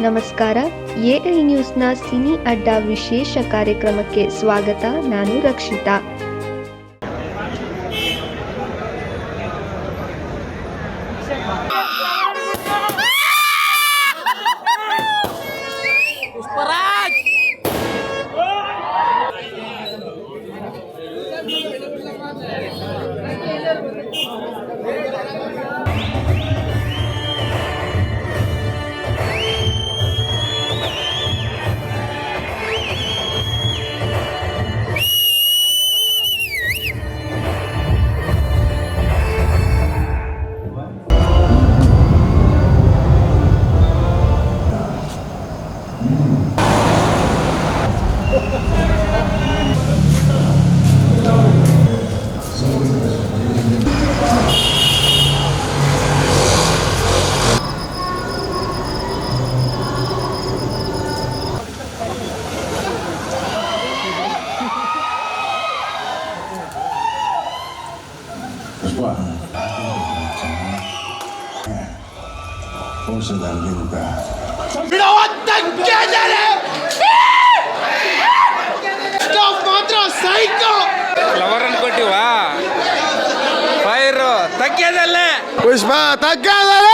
ನಮಸ್ಕಾರ AI ನ್ಯೂಸ್ನ cine ಅಡ್ಡ ವಿಶೇಷ ಕಾರ್ಯಕ್ರಮಕ್ಕೆ ಸ್ವಾಗತ ನಾನು ರಕ್ಷಿತಾ Forse dal vent'anni. ಮಾತ್ರ ಸೈಕೋ ಫ್ಲವರ್ ಅನ್ಕೊಟ್ಟಿವಾ ಫೈರು ತಗ್ಗ್ಯದಲ್ಲೇ ಪುಷ್ಪ ತಗ್ಗಾದರೆ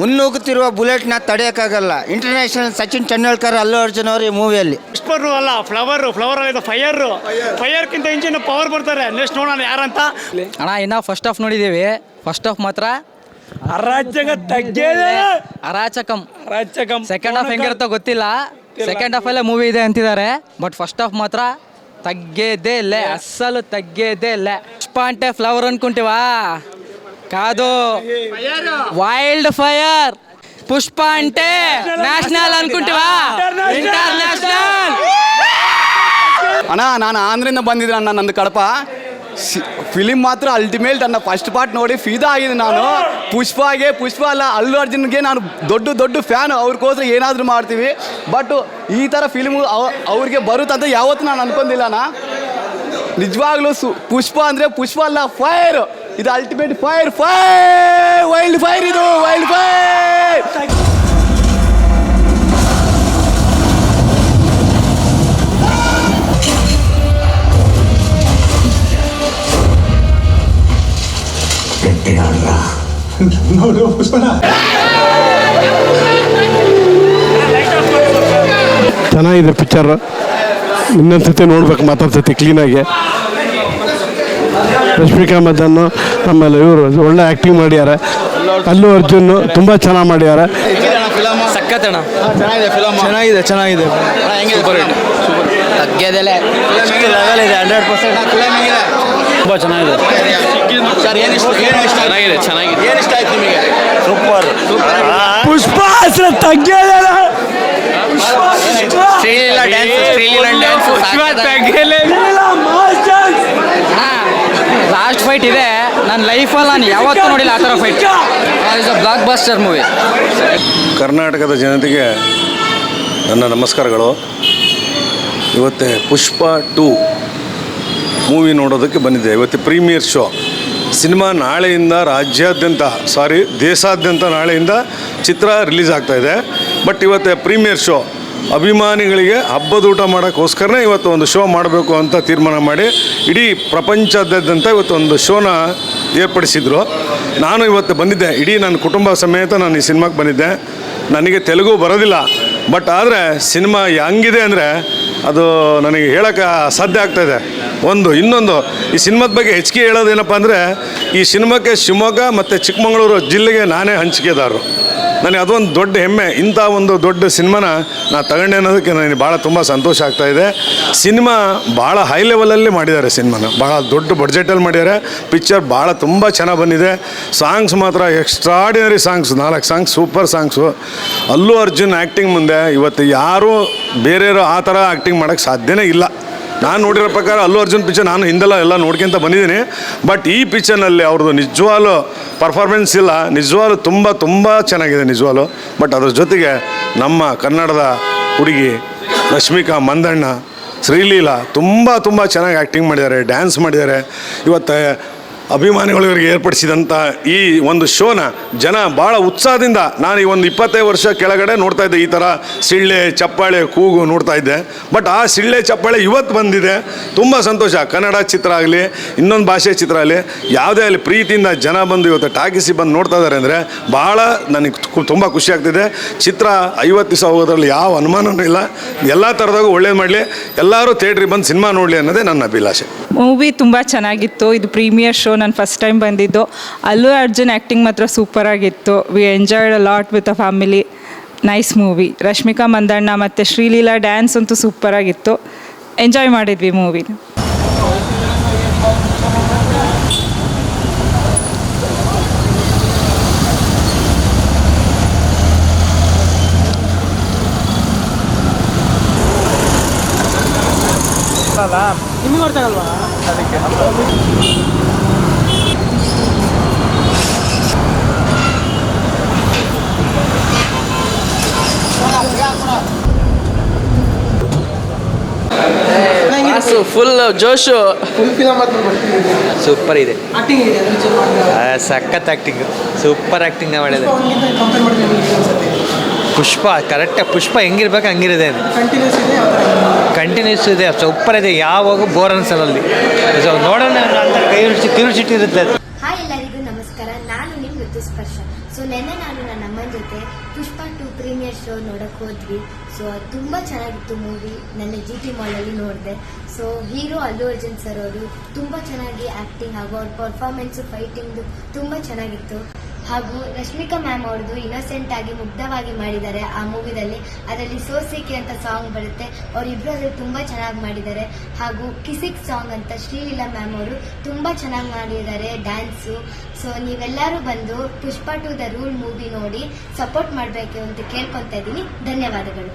ಮುನ್ನುಗ್ಗುತ್ತಿರುವ ಬುಲೆಟ್ನ ತಡೆಯೋಕ್ಕಾಗಲ್ಲ. ಇಂಟರ್ನ್ಯಾಷನಲ್ ಸಚಿನ್ ತೆಂಡೂಲ್ಕರ್ ಅಲ್ಲು ಅರ್ಜುನ್ ಅವರು ಈ ಮೂವಿಯಲ್ಲಿ. ವಿಸ್ಪರ್ ಅಲ್ಲ ಫ್ಲವರು ಫ್ಲವರ್ ಆಗಿದೆ ಫೈಯರು ಫೈರ್ಕ್ಕಿಂತ ಇಂಜಿನ್ ಪವರ್ ಬರ್ತಾರೆ. ನೆಕ್ಸ್ಟ್ ನೋಡೋಣ ಯಾರಂತ. ಅಣ್ಣ ಇನ್ನ ಫಸ್ಟ್ ಹಾಫ್ ನೋಡಿದ್ದೀವಿ. ಫಸ್ಟ್ ಹಾಫ್ ಮಾತ್ರ ಅರಾಜಕ ತಗ್ಗೇ ಅರಾಚಕಂ. ಅರಾಚಕಂ. ಸೆಕೆಂಡ್ ಹಾಫ್ ಹೆಂಗಿರುತ್ತೋ ಗೊತ್ತಿಲ್ಲ. ಸೆಕೆಂಡ್ ಹಾಫ್ ಅಲ್ಲೇ ಮೂವಿ ಇದೆ ಅಂತಿದ್ದಾರೆ. ಬಟ್ ಫಸ್ಟ್ ಹಾಫ್ ಮಾತ್ರ ತಗ್ಗೇದೇ ಇಲ್ಲ ಅಸ್ಸಲು ತಗ್ಗೇದೇ ಇಲ್ಲ ಪುಷ್ಪ ಅಂಟೆ ಫ್ಲವರ್ ಅನ್ಕೊಂತೀವಾ? ಕಾದು. ವೈಲ್ಡ್ ಫೈರ್ ಪುಷ್ಪ ಅಂಟೆ. ನ್ಯಾಷನಲ್ అనుకుంటావా ఇంటర్నేషనల్ ಅಣ್ಣ, ನಾನು ಆಂಧ್ರಿಂದ ಬಂದಿದ್ದೆ ಅಣ್ಣ ನಂದು ಕಡಪ. ಫಿಲಿಮ್ ಮಾತ್ರ ಅಲ್ಟಿಮೇಟ್ ಅನ್ನ ಫಸ್ಟ್ ಪಾರ್ಟ್ ನೋಡಿ ಫಿದಾ ಆಗಿದೆ ನಾನು. ಪುಷ್ಪಾಗೆ, ಪುಷ್ಪ ಅಲ್ಲ, ಅಲ್ಲು ಅರ್ಜುನ್ಗೆ ನಾನು ದೊಡ್ಡ ದೊಡ್ಡ ಫ್ಯಾನ್ ಅವ್ರಿಗೋಸ್ಕರ ಏನಾದರೂ ಮಾಡ್ತೀವಿ. ಬಟ್ ಈ ಥರ ಫಿಲಿಮ್ ಅವ್ರಿಗೆ ಬರುತ್ತಂತ ಯಾವತ್ತೂ ನಾನು ಅನ್ಕೊಂಡಿಲ್ಲ ಅಣ್ಣ. ನಿಜವಾಗ್ಲೂ ಸು, ಪುಷ್ಪ ಅಂದರೆ ಪುಷ್ಪ ಅಲ್ಲ ಫೈರ್ ಇದು ultimate fire fire wild fire ಇದು ವೈಲ್ಡ್ ಫೈರ್ ಗಟ್ಟಿಗಾರರ ನೋಡು ಪುಷ್ಪನ. ಚೆನ್ನಾಗಿದೆ ಪಿಕ್ಚರ್ ಇನ್ನೊಂದ್ಸತಿ ನೋಡ್ಬೇಕು ಮತ್ತೊಂದ್ಸತಿ ಕ್ಲೀನಾಗಿ ರಶ್ಮಿಕಾ ಮದನ್ನು ಆಮೇಲೆ ಇವರು ಒಳ್ಳೆ ಆಕ್ಟಿಂಗ್ ಮಾಡ್ಯಾರ ಅಲ್ಲು ಅರ್ಜುನ್ ತುಂಬ ಚೆನ್ನಾಗಿ ಮಾಡ್ಯಾರ ಸಕ್ಕತ್ತಣ್ಣ ಚೆನ್ನಾಗಿದೆ ಫಿಲಮ್ ಚೆನ್ನಾಗಿದೆ ಚೆನ್ನಾಗಿದೆ. ತಗ್ಗೇದೆಲೆ. ಇದೆ ಹಂಡ್ರೆಡ್ ಪರ್ಸೆಂಟ್ ತುಂಬ ಚೆನ್ನಾಗಿದೆ. ಸರ್ ಏನು ಇಷ್ಟ ಏನು ಇಷ್ಟ ಚೆನ್ನಾಗಿದೆ ಚೆನ್ನಾಗಿದೆ. ಏನು ಇಷ್ಟ ಆಯ್ತು ನಿಮಗೆ? ಸೂಪರ್. ಪುಷ್ಪ ಹೆಸರು ತಗ್ಗೇದೆ Sreeleela dance Sreeleela dance last fight ಇದೆ. ನನ್ನ ಲೈಫಲ್ಲಿ ನಾನು ಯಾವತ್ತೂ ನೋಡಿಲ್ಲ ಆ ಥರ fight is a blockbuster movie ಕರ್ನಾಟಕದ ಜನತೆಗೆ ನನ್ನ ನಮಸ್ಕಾರಗಳು. ಇವತ್ತೇ ಪುಷ್ಪ ಟು ಮೂವಿ ನೋಡೋದಕ್ಕೆ ಬಂದಿದ್ದೆ ಇವತ್ತು ಪ್ರೀಮಿಯರ್ ಶೋ ಸಿನಿಮಾ ನಾಳೆಯಿಂದ ರಾಜ್ಯಾದ್ಯಂತ ಸಾರಿ ದೇಶಾದ್ಯಂತ ನಾಳೆಯಿಂದ ಚಿತ್ರ ರಿಲೀಸ್ ಆಗ್ತಾಯಿದೆ ಬಟ್ ಇವತ್ತೇ ಪ್ರೀಮಿಯರ್ ಶೋ ಅಭಿಮಾನಿಗಳಿಗೆ ಹಬ್ಬದ ಊಟ ಮಾಡೋಕ್ಕೋಸ್ಕರನೇ ಇವತ್ತು ಒಂದು ಶೋ ಮಾಡಬೇಕು ಅಂತ ತೀರ್ಮಾನ ಮಾಡಿ ಇಡೀ ಪ್ರಪಂಚದಾದ್ಯಂತ ಇವತ್ತು ಒಂದು ಶೋನ ಏರ್ಪಡಿಸಿದ್ರು. ನಾನು ಇವತ್ತು ಬಂದಿದ್ದೆ. ಇಡೀ ನನ್ನ ಕುಟುಂಬ ಸಮೇತ ನಾನು ಈ ಸಿನಿಮಾಗೆ ಬಂದಿದ್ದೆ. ನನಗೆ ತೆಲುಗು ಬರೋದಿಲ್ಲ. ಬಟ್ ಆದರೆ ಸಿನಿಮಾ ಹೆಂಗಿದೆ ಅಂದರೆ ಅದು ನನಗೆ ಹೇಳೋಕ್ಕೆ ಸಾಧ್ಯ ಆಗ್ತಾಯಿದೆ ಒಂದು, ಇನ್ನೊಂದು, ಈ ಸಿನಿಮಾದ ಬಗ್ಗೆ ಹೆಚ್ಚಿಗೆ ಹೇಳೋದೇನಪ್ಪ ಅಂದರೆ, ಈ ಸಿನಿಮಾಕ್ಕೆ ಶಿವಮೊಗ್ಗ ಮತ್ತು ಚಿಕ್ಕಮಗಳೂರು ಜಿಲ್ಲೆಗೆ ನಾನೇ ಹಂಚಿಕೆದಾರರು. ನನಗೆ ಅದೊಂದು ದೊಡ್ಡ ಹೆಮ್ಮೆ. ಇಂಥ ಒಂದು ದೊಡ್ಡ ಸಿನಿಮಾನ ನಾನು ತಗೊಂಡೆ ಅನ್ನೋದಕ್ಕೆ ನನಗೆ ಭಾಳ ತುಂಬ ಸಂತೋಷ ಆಗ್ತಾ ಇದೆ. ಸಿನಿಮಾ ಭಾಳ ಹೈ ಲೆವೆಲಲ್ಲಿ ಮಾಡಿದ್ದಾರೆ ಸಿನಿಮಾನ. ಭಾಳ ದೊಡ್ಡ ಬಡ್ಜೆಟಲ್ಲಿ ಮಾಡಿದ್ದಾರೆ. ಪಿಕ್ಚರ್ ಭಾಳ ತುಂಬ ಚೆನ್ನಾಗಿ ಬಂದಿದೆ. ಸಾಂಗ್ಸ್ ಮಾತ್ರ ಎಕ್ಸ್ಟ್ರಾಡಿನರಿ ಸಾಂಗ್ಸ್ ನಾಲ್ಕು songs super songs Allu Arjun acting ಮುಂದೆ. ಇವತ್ತು ಯಾರೂ ಬೇರೆಯವರು ಆ ಥರ ಆ್ಯಕ್ಟಿಂಗ್ ಮಾಡೋಕ್ಕೆ ಸಾಧ್ಯವೇ ಇಲ್ಲ. ನಾನು ನೋಡಿರೋ ಪ್ರಕಾರ ಅಲ್ಲು ಅರ್ಜುನ್ ಪಿಕ್ಚರ್ ನಾನು ಹಿಂದೆಲ್ಲ ಎಲ್ಲ ನೋಡ್ಕೊಂತ ಬಂದಿದ್ದೀನಿ. ಬಟ್ ಈ ಪಿಕ್ಚರ್ನಲ್ಲಿ ಅವ್ರದ್ದು ನಿಜವಾಲು ಪರ್ಫಾರ್ಮೆನ್ಸ್ ಇಲ್ಲ. ನಿಜವಾಲು ತುಂಬ ತುಂಬ ಚೆನ್ನಾಗಿದೆ ನಿಜವಾಲು. ಬಟ್ ಅದ್ರ ಜೊತೆಗೆ ನಮ್ಮ ಕನ್ನಡದ ಹುಡುಗಿ ರಶ್ಮಿಕಾ ಮಂದಣ್ಣ, ಶ್ರೀಲೀಲಾ ತುಂಬ ತುಂಬ ಚೆನ್ನಾಗಿ ಆ್ಯಕ್ಟಿಂಗ್ ಮಾಡಿದ್ದಾರೆ ಡ್ಯಾನ್ಸ್ ಮಾಡಿದ್ದಾರೆ. ಇವತ್ತು ಅಭಿಮಾನಿಗಳಿಗೆ ಏರ್ಪಡಿಸಿದಂಥ ಈ ಒಂದು ಶೋನ ಜನ ಭಾಳ ಉತ್ಸಾಹದಿಂದ ನಾನು ಈ ಒಂದು ಇಪ್ಪತ್ತೈದು ವರ್ಷ ಕೆಳಗಡೆ ನೋಡ್ತಾ ಇದ್ದೆ ಈ ಥರ ಸಿಳ್ಳೆ, ಚಪ್ಪಾಳೆ, ಕೂಗು ನೋಡ್ತಾ ಇದ್ದೆ. ಬಟ್ ಆ ಸಿಳ್ಳೆ, ಚಪ್ಪಾಳೆ ಇವತ್ತು ಬಂದಿದೆ. ತುಂಬ ಸಂತೋಷ. ಕನ್ನಡ ಚಿತ್ರ ಆಗಲಿ, ಇನ್ನೊಂದು ಭಾಷೆ ಚಿತ್ರ ಆಗಲಿ, ಯಾವುದೇ ಅಲ್ಲಿ ಪ್ರೀತಿಯಿಂದ ಜನ ಬಂದು ಇವತ್ತು ಟಾಕಿಸಿ ಬಂದು ನೋಡ್ತಾ ಇದ್ದಾರೆ ಅಂದರೆ ಭಾಳ ನನಗೆ ತುಂಬ ಖುಷಿ ಆಗ್ತಿದೆ. ಚಿತ್ರ ಐವತ್ತು ದಿವಸ ಹೋಗೋದ್ರಲ್ಲಿ ಯಾವ ಅನುಮಾನವೂ ಇಲ್ಲ. ಎಲ್ಲ ಥರದಾಗೂ ಒಳ್ಳೇದು ಮಾಡಲಿ. ಎಲ್ಲರೂ ಥಿಯೇಟ್ರಿಗೆ ಬಂದು ಸಿನಿಮಾ ನೋಡಲಿ ಅನ್ನೋದೇ ನನ್ನ ಅಭಿಲಾಷೆ. ಮೂವಿ ತುಂಬ ಚೆನ್ನಾಗಿತ್ತು. ಇದು ಪ್ರೀಮಿಯರ್ ಶೋ ನಾನು ಫಸ್ಟ್ ಟೈಮ್ ಬಂದಿದ್ದು. ಅಲ್ಲೂ ಅರ್ಜುನ್ ಆ್ಯಕ್ಟಿಂಗ್ ಮಾತ್ರ ಸೂಪರ್ ಆಗಿತ್ತು. We enjoyed a lot with a family nice movie Rashmika Mandanna ಮತ್ತು ಶ್ರೀಲೀಲಾ ಡ್ಯಾನ್ಸ್ ಅಂತೂ ಸೂಪರ್ ಆಗಿತ್ತು. ಎಂಜಾಯ್ ಮಾಡಿದ್ವಿ ಮೂವಿನ ಫುಲ್ ಜೋಶು ಸೂಪರ್ ಇದೆ. ಸಖತ್ ಆಕ್ಟಿಂಗ್ ಸೂಪರ್ ಆ್ಯಕ್ಟಿಂಗ್ ಮಾಡಿದೆ ಪುಷ್ಪ ಕರೆಕ್ಟಾಗಿ ಪುಷ್ಪ ಹೆಂಗಿರ್ಬೇಕು ಹಂಗಿರಿದೆ ಕಂಟಿನ್ಯೂಸ್ ಇದೆ ಸೂಪರ್ ಇದೆ ಯಾವಾಗ ಬೋರ್ ಅನ್ಸಲ್ಲಿ ಸೊ ನೋಡೋಣ ಅಂತ ಕೈ ಕ್ಯೂರಿಸಿಟಿ ಇರುತ್ತೆ ಹಾಯ್ ಎಲ್ಲರಿಗೂ ನಮಸ್ಕಾರ. ನಾನು ನಿಮ್ಮ ಋತುಸ್ಪರ್ಶ. ಸೊ ನೆನ್ನೆ ನಾನು ನನ್ನ ಅಮ್ಮನ ಜೊತೆ ಪುಷ್ಪ ಟು ಪ್ರೀಮಿಯರ್ ಶೋ ನೋಡಕ್ ಹೋದ್ವಿ. ಸೊ ಅದು ತುಂಬ ಚೆನ್ನಾಗಿತ್ತು ಮೂವಿ ನನ್ನ ಜಿ ಟಿ ಮಾಲಲ್ಲಿ ನೋಡಿದೆ. So hero Allu Arjun sir ಅವರು ತುಂಬ ಚೆನ್ನಾಗಿ ಆ್ಯಕ್ಟಿಂಗ್ ಹಾಗೂ ಅವ್ರ ಪರ್ಫಾರ್ಮೆನ್ಸು ಫೈಟಿಂಗ್ದು ತುಂಬ ಚೆನ್ನಾಗಿತ್ತು. ಹಾಗೂ ರಶ್ಮಿಕಾ ಮ್ಯಾಮ್ ಅವ್ರದ್ದು ಇನ್ನೋಸೆಂಟ್ ಆಗಿ ಮುಗ್ಧವಾಗಿ ಮಾಡಿದ್ದಾರೆ ಆ ಮೂವಿದಲ್ಲಿ ಅದರಲ್ಲಿ ಸೋಸಿಕೆ ಅಂತ ಸಾಂಗ್ ಬರುತ್ತೆ. ಅವರಿಬ್ಬರು ಅದ್ರಲ್ಲಿ ತುಂಬ ಚೆನ್ನಾಗಿ ಮಾಡಿದ್ದಾರೆ. ಹಾಗೂ ಕಿಸಿಕ್ ಸಾಂಗ್ ಅಂತ ಶ್ರೀಲೀಲಾ ಮ್ಯಾಮ್ ಅವರು ತುಂಬ ಚೆನ್ನಾಗಿ ಮಾಡಿದ್ದಾರೆ ಡ್ಯಾನ್ಸು ಸೊ ನೀವೆಲ್ಲರೂ ಬಂದು Pushpa to the rule movie ನೋಡಿ ಸಪೋರ್ಟ್ ಮಾಡಬೇಕು ಅಂತ ಕೇಳ್ಕೊತಾ ಇದ್ದೀನಿ. ಧನ್ಯವಾದಗಳು.